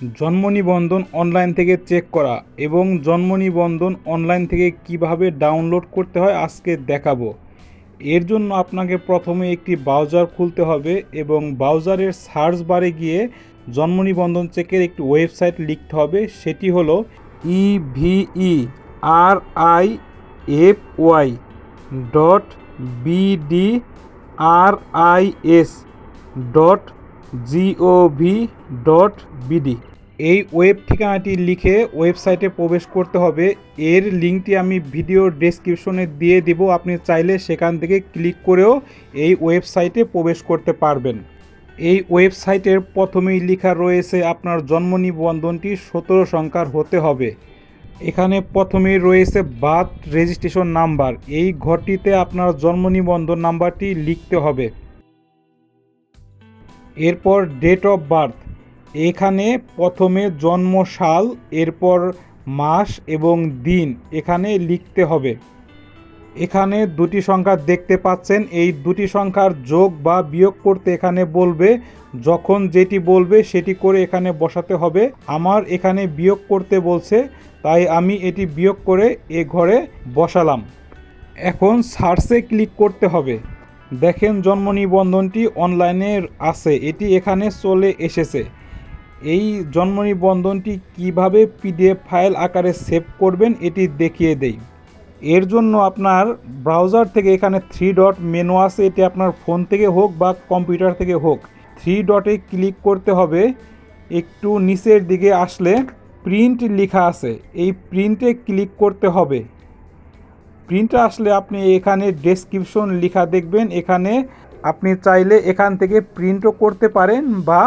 জন্ম নিবন্ধন অনলাইন থেকে চেক করা এবং জন্ম নিবন্ধন অনলাইন থেকে কীভাবে ডাউনলোড করতে হয় আজকে দেখাবো। এর জন্য আপনাকে প্রথমে একটি ব্রাউজার খুলতে হবে এবং ব্রাউজারের সার্চ বারে গিয়ে জন্ম নিবন্ধন চেকের একটি ওয়েবসাইট লিখতে হবে। সেটি হলো E V E R I F Y dot BD R I S dot G O V dot BD এই ওয়েব ঠিকানাটি লিখে ওয়েবসাইটে প্রবেশ করতে হবে। এর লিঙ্কটি আমি ভিডিও ডেসক্রিপশনে দিয়ে দেব। আপনি চাইলে সেখান থেকে ক্লিক করেও এই ওয়েবসাইটে প্রবেশ করতে পারবেন। এই ওয়েবসাইটের প্রথমেই লেখা রয়েছে, আপনার জন্ম নিবন্ধনটি সতেরো সংখ্যার হতে হবে। এখানে প্রথমেই রয়েছে বার্থ রেজিস্ট্রেশন নাম্বার। এই ঘরটিতে আপনার জন্ম নিবন্ধন নাম্বারটি লিখতে হবে। এরপর ডেট অফ বার্থ এখানে প্রথমে জন্ম সাল এরপর মাস এবং দিন এখানে লিখতে হবে। এখানে দুটি সংখ্যা দেখতে পাচ্ছেন, এই দুটি সংখ্যার যোগ বা বিয়োগ করতে এখানে বলবে, যখন যেটি বলবে সেটি করে এখানে বসাতে হবে। আমার এখানে বিয়োগ করতে বলছে, তাই আমি এটি বিয়োগ করে এ ঘরে বসালাম। এখন সার্চে ক্লিক করতে হবে। দেখেন জন্ম নিবন্ধনটি অনলাইনে আছে, এটি এখানে চলে এসেছে। এই জন্ম নিবন্ধনটি কীভাবে পিডিএফ ফাইল আকারে সেভ করবেন এটি দেখিয়ে দেই। এর জন্য আপনার ব্রাউজার থেকে এখানে থ্রি ডট মেনু আছে, এটি আপনার ফোন থেকে হোক বা কম্পিউটার থেকে হোক, থ্রি ডটে ক্লিক করতে হবে। একটু নিচের দিকে আসলে প্রিন্ট লেখা আছে, এই প্রিন্টে ক্লিক করতে হবে। প্রিন্ট আসলে আপনি এখানে ডেসক্রিপশন লেখা দেখবেন। এখানে আপনি চাইলে এখান থেকে প্রিন্টও করতে পারেন বা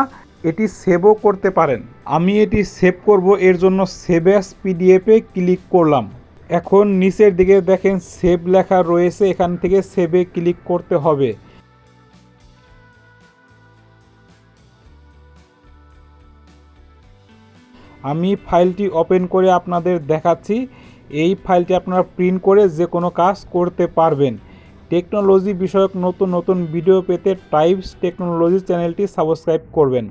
এটি সেভও করতে পারেন। আমি এটি সেভ করব, এর জন্য সেভ অ্যাস পিডিএফে ক্লিক করলাম। এখন নিচের দিকে দেখেন সেভ লেখা রয়েছে, এখান থেকে সেভে ক্লিক করতে হবে। আমি ফাইলটি ওপেন করে আপনাদের দেখাচ্ছি। এই ফাইলটি আপনারা প্রিন্ট করে যে কোনো কাজ করতে পারবেন। টেকনোলজি বিষয়ক নতুন নতুন ভিডিও পেতে টাইপস টেকনোলজি চ্যানেলটি সাবস্ক্রাইব করবেন।